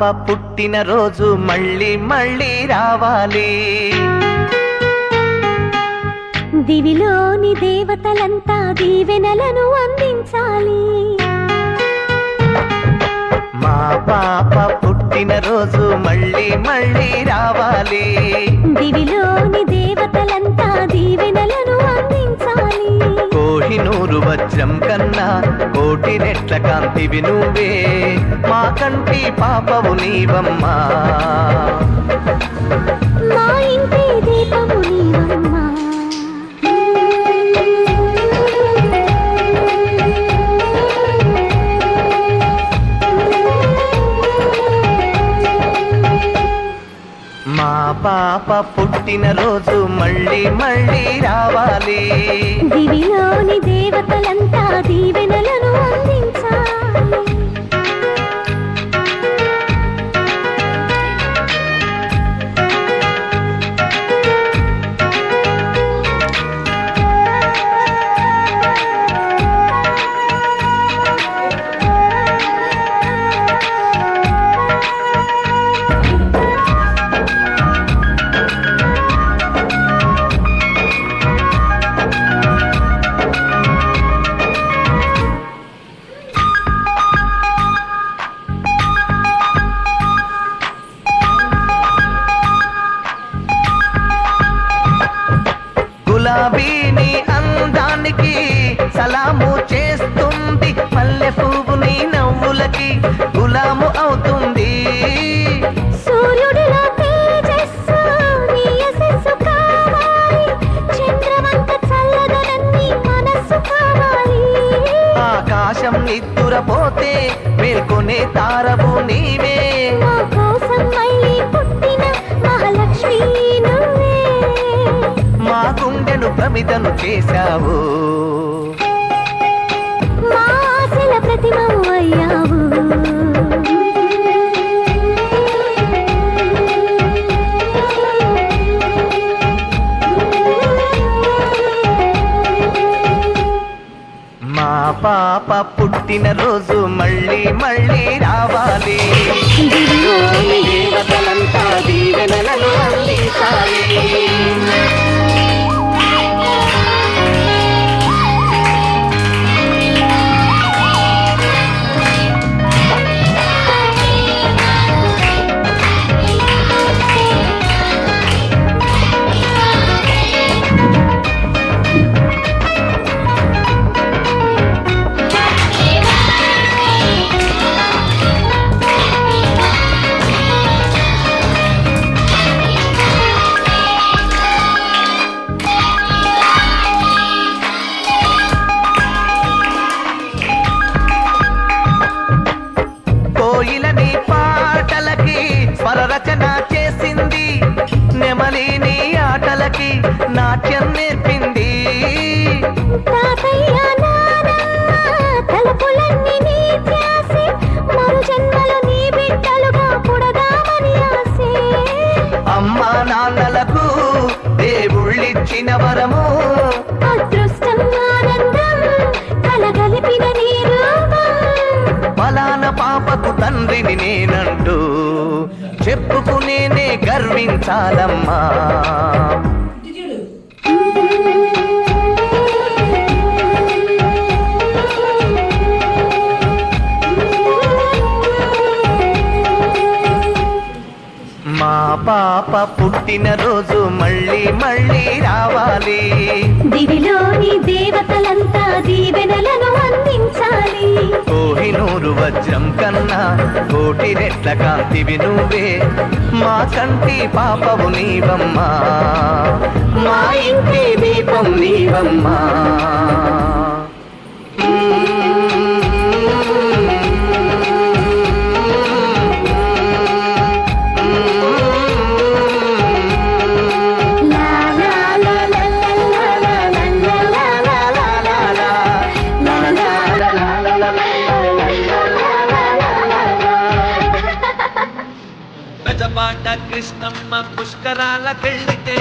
పాప పుట్టిన రోజు మళ్ళీ మళ్ళీ రావాలి. దివిలోని దేవతలంతా దీవెనలను అందించాలి. మా పాప పుట్టిన రోజు మళ్ళీ మళ్ళీ రావాలి. దివిలోని దేవతలంతా నూరు వజ్రం కన్నా కోటి నెట్ల కాంతివి నువ్వే మా కంటి పాపవు నీవమ్మా. మా ఇంటి దీపము పాప పుట్టిన రోజు మళ్ళీ మళ్ళీ రావాలి. దివిలోని దేవతలంతా దీవెనలను అందించాలి. నిద్రపోతే మేల్కొనే తారము నీవే. మా గుండెను చేశావు. మా ప్రతిమ అయ్యావు. పాప పుట్టిన రోజు మళ్ళీ మళ్ళీ రావాలి. దేవతలంతా దీవెనలను అందించాలి. నీ బిడ్డలుగా పుడదామని ఆసే అమ్మా నాన్నలకు దేవుళ్ళిచ్చిన వరము. అదృష్టం ఆనందం కలగలిపిన నీ రూపం ఫలాన పాపకు తండ్రిని నేనంటూ చెప్పుకునేనే గర్వించాలమ్మా మా పాప పుట్టిన రోజు మళ్ళీ మళ్ళీ రావాలి. నూరు వజ్రం కన్నా కోటి రెట్ల కాంతివి నువ్వే. మా కంటి పాపవు నీవమ్మా. మా ఇంటి దీపం నీవమ్మా. పాట కృష్ణమ్మ పుష్కరాలకెళ్ళితే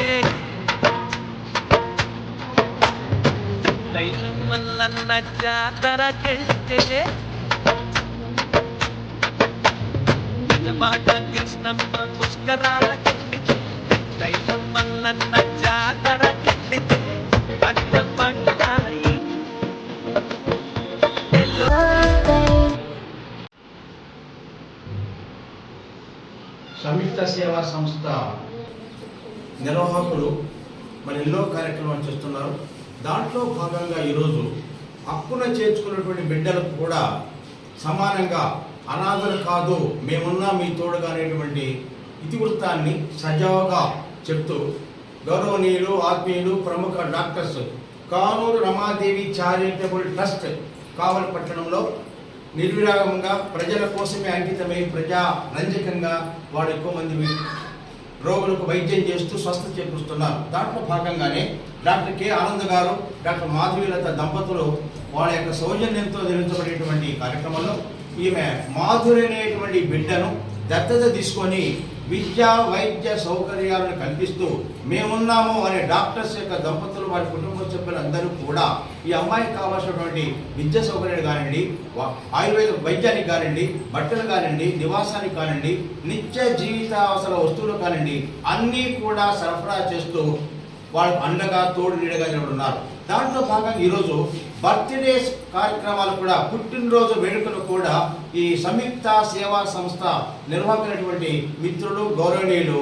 దైలం వల్లన్న జాతరకెళ్ళితే పాట కృష్ణమ్మ పుష్కరాలకెళ్ళితే దైలం వల్లన్న జాతరకెళ్ళితే అట్ట సంయుక్త సేవా సంస్థ. నిర్వాహకులు మన ఎన్నో కార్యక్రమాలు చేస్తున్నారు. దాంట్లో భాగంగా ఈరోజు హక్కున చేర్చుకున్నటువంటి బిడ్డలకు కూడా సమానంగా అనాథలు కాదు మేమున్నా మీ తోడుగా అనేటువంటి ఇతివృత్తాన్ని సజావుగా చెప్తూ గౌరవనీయులు ఆత్మీయులు ప్రముఖ doctors Kanuru Ramadevi charitable trust Kavali పట్టణంలో నిర్విరాగంగా ప్రజల కోసమే అంకితమై ప్రజా రంజకంగా వాడు ఎక్కువ మంది రోగులకు వైద్యం చేస్తూ స్వస్థ చేకూరుస్తున్నారు. దాంట్లో భాగంగానే డాక్టర్ కె ఆనంద్ గారు డాక్టర్ మాధవీలత దంపతులు వాళ్ళ యొక్క సౌజన్యంతో నిర్మించబడేటువంటి కార్యక్రమంలో ఈమె మాధురి అనేటువంటి బిడ్డను దత్తత తీసుకొని విద్యా వైద్య సౌకర్యాలను కల్పిస్తూ మేమున్నాము అనే డాక్టర్స్ యొక్క దంపతులు వారి కుటుంబ సభ్యులందరూ కూడా ఈ అమ్మాయికి కావాల్సినటువంటి విద్యా సౌకర్యాలు కానివ్వండి ఆయుర్వేద వైద్యానికి కానివ్వండి బట్టలు కానివ్వండి నివాసానికి కానివ్వండి నిత్య జీవిత అవసర వస్తువులు కానివ్వండి అన్నీ కూడా సరఫరా చేస్తూ వాళ్ళు అండగా తోడు నీడగా నిలబడున్నారు దాంట్లో భాగంగా ఈరోజు బర్త్డే కార్యక్రమాలు కూడా పుట్టినరోజు వేడుకలు కూడా ఈ సంయుక్త సేవా సంస్థ నిర్వహించినటువంటి మిత్రులు గౌరవనీయులు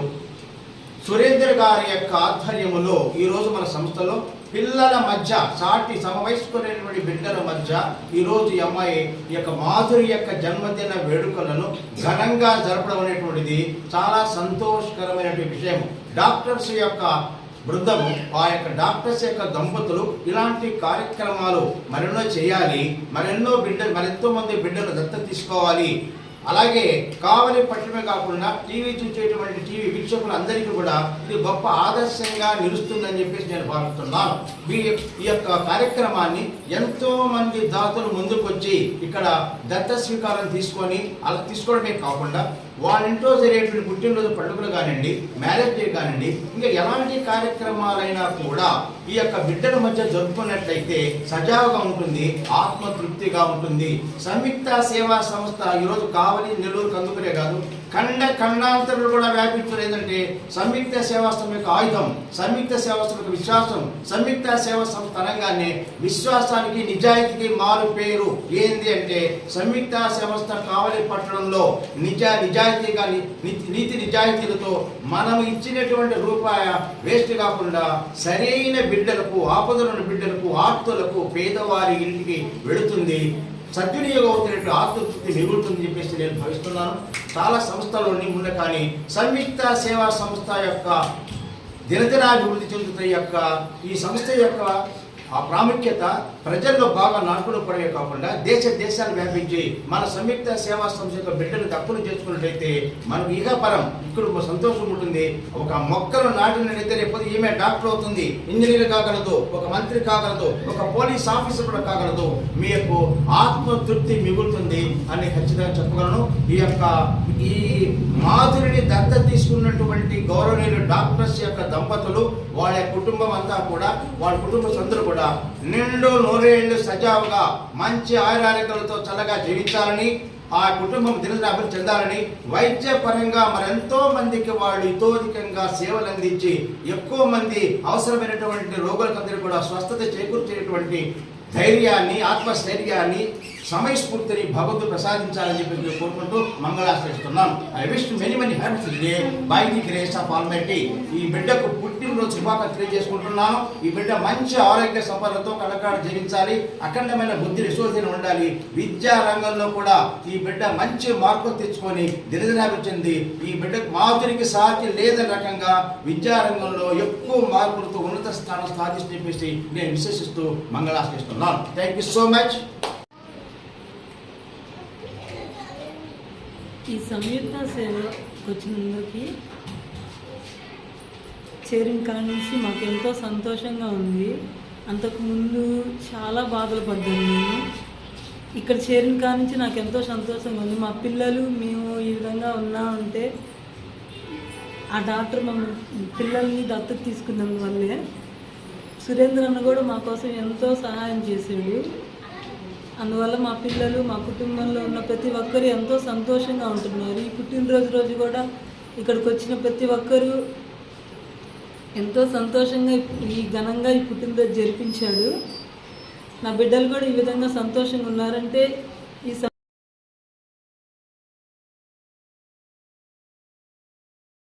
సురేందర్ గారి యొక్క ఆధ్వర్యములో ఈరోజు మన సంస్థలో పిల్లల మధ్య సాటి సమవయస్కులైనటువంటి బిడ్డల మధ్య ఈరోజు ఈ అమ్మాయి ఈ యొక్క మాధురి యొక్క జన్మదిన వేడుకలను ఘనంగా జరపడం అనేటువంటిది చాలా సంతోషకరమైనటువంటి విషయం. డాక్టర్స్ యొక్క బృందము ఆ యొక్క డాక్టర్స్ యొక్క దంపతులు ఇలాంటి కార్యక్రమాలు మరెన్నో చేయాలి మరెన్నో బిడ్డలు మరెంతో మంది బిడ్డలు దత్త తీసుకోవాలి. అలాగే కావలి పట్టణమే కాకుండా టీవీ చూసేటువంటి టీవీ వీక్షకులందరికీ కూడా ఇది గొప్ప ఆదర్శంగా నిలుస్తుందని చెప్పేసి నేను భావిస్తున్నాను. మీ ఈ యొక్క కార్యక్రమాన్ని ఎంతో మంది దాతలు ముందుకొచ్చి ఇక్కడ దత్త స్వీకారం తీసుకొని అలా తీసుకోవడమే కాకుండా వాళ్ళ ఇంట్లో జరిగేటువంటి పుట్టినరోజు పండుగలు కానివ్వండి మ్యారేజ్ డే కానివ్వండి ఇంకా ఎలాంటి కార్యక్రమాలైనా కూడా ఈ యొక్క బిడ్డల మధ్య జరుపుకున్నట్లయితే సజావుగా ఉంటుంది ఆత్మతృప్తిగా ఉంటుంది. సంయుక్త సేవా సంస్థ ఈరోజు కావలి నెల్లూరు కందుకునే కాదు ఖండ ఖండాంతరులు కూడా వ్యాపించారు ఏంటంటే సంయుక్త సేవా సంస్థ యొక్క ఆయుధం సంయుక్త సేవా సంస్థ యొక్క విశ్వాసం సంయుక్త సేవా సంస్థ అనగానే విశ్వాసానికి నిజాయితీకి మారు పేరు. ఏంది అంటే సంయుక్త సంస్థ కావలి పట్టణంలో నిజ నిజాయితీగా కానీ నీతి- నీతి నిజాయితీలతో మనం ఇచ్చినటువంటి రూపాయ వేస్ట్ కాకుండా సరైన బిడ్డలకు ఆపదలను బిడ్డలకు ఆర్తులకు పేదవారి ఇంటికి వెళుతుంది. సద్వినియోగం అవుతున్నట్టు ఆత్మతృప్తి మిగులుతుందని చెప్పేసి నేను భావిస్తున్నాను. చాలా సంస్థలు ఉన్న కానీ సంయుక్త సేవా సంస్థ యొక్క దినదినాభివృద్ధి చెందుతున్న యొక్క ఈ సంస్థ యొక్క ఆ ప్రాముఖ్యత ప్రజల్లో బాగా నాటుకుని పడమే కాకుండా దేశ దేశాలు వ్యాపించి మన సంయుక్త సేవా సంస్థ యొక్క బిడ్డలు తప్పులు చేసుకున్నట్లయితే మనకు ఇక పరం ఇక్కడ ఒక సంతోషం ఉంటుంది. ఒక మొక్కలు నాటినట్లయితే రేపు ఈమె డాక్టర్ అవుతుంది ఇంజనీర్ కాగలదు ఒక మంత్రి కాగలదు ఒక పోలీస్ ఆఫీసర్ కూడా కాగలదు. మీ యొక్క ఆత్మతృప్తి మిగులుతుంది అని ఖచ్చితంగా చెప్పగలను. ఈ యొక్క ఈ మాధురిని దత్త తీసుకున్నటువంటి గౌరవనీయులు డాక్టర్స్ యొక్క దంపతులు వాళ్ళ కుటుంబం అంతా కూడా వాళ్ళ కుటుంబ సభ్యులు కూడా నిండు నూరేళ్ళు సజావుగా మంచి ఆయురారోగ్యాలతో చల్లగా జీవించాలని ఆ కుటుంబం దినదిన అభివృద్ధి చెందాలని వైద్యపరంగా మరెంతో మందికి వాళ్ళు ఇతోధికంగా సేవలు అందించి ఎక్కువ మంది అవసరమైనటువంటి రోగులకందరూ కూడా స్వస్థత చేకూర్చేటువంటి ధైర్యాన్ని ఆత్మస్థైర్యాన్ని సమయస్ఫూర్తిని భగవంతుడు ప్రసాదించాలని చెప్పి నేను కోరుకుంటూ మంగళాశ్రయిస్తున్నాం I wish many many happies day by the grace of almighty ఈ బిడ్డకు పుట్టినరోజు శుభాకాంక్షలు తెలియజేసుకుంటున్నాను. ఈ బిడ్డ మంచి ఆరోగ్య సంపదలతో కలకాడు జీవించాలి. అఖండమైన బుద్ధి విశ్వసీన ఉండాలి. విద్యా రంగంలో కూడా ఈ బిడ్డ మంచి మార్పులు తెచ్చుకొని దినదినాభిచ్చింది ఈ బిడ్డకు మాధురికి సాటి లేదని రకంగా విద్యా రంగంలో ఎక్కువ మార్పులతో ఉన్నత స్థానం సాధించి చెప్పేసి నేను విశ్వసిస్తూ మంగళాశ్రయిస్తున్నాను థ్యాంక్ యూ సో మచ్ ఈ సంయుక్త వచ్చిన వచ్చినందుకు చేరిన కాడ నుంచి మాకు ఎంతో సంతోషంగా ఉంది. అంతకుముందు చాలా బాధలు పడ్డాను నేను. ఇక్కడ చేరిన కాడ నుంచి నాకు ఎంతో సంతోషంగా ఉంది. మా పిల్లలు మేము ఈ విధంగా ఉన్నామంటే ఆ డాక్టర్ మమ్మల్ని పిల్లల్ని దత్తత తీసుకున్నందువల్లే సురేంద్ర అన్న కూడా మా కోసం ఎంతో సహాయం చేసాడు అందువల్ల మా పిల్లలు మా కుటుంబంలో ఉన్న ప్రతి ఒక్కరు ఎంతో సంతోషంగా ఉంటున్నారు. ఈ పుట్టినరోజు రోజు కూడా ఇక్కడికి వచ్చిన ప్రతి ఒక్కరూ ఎంతో సంతోషంగా ఈ ఘనంగా ఈ పుట్టినరోజు జరిపించాడు. నా బిడ్డలు కూడా ఈ విధంగా సంతోషంగా ఉన్నారంటే ఈ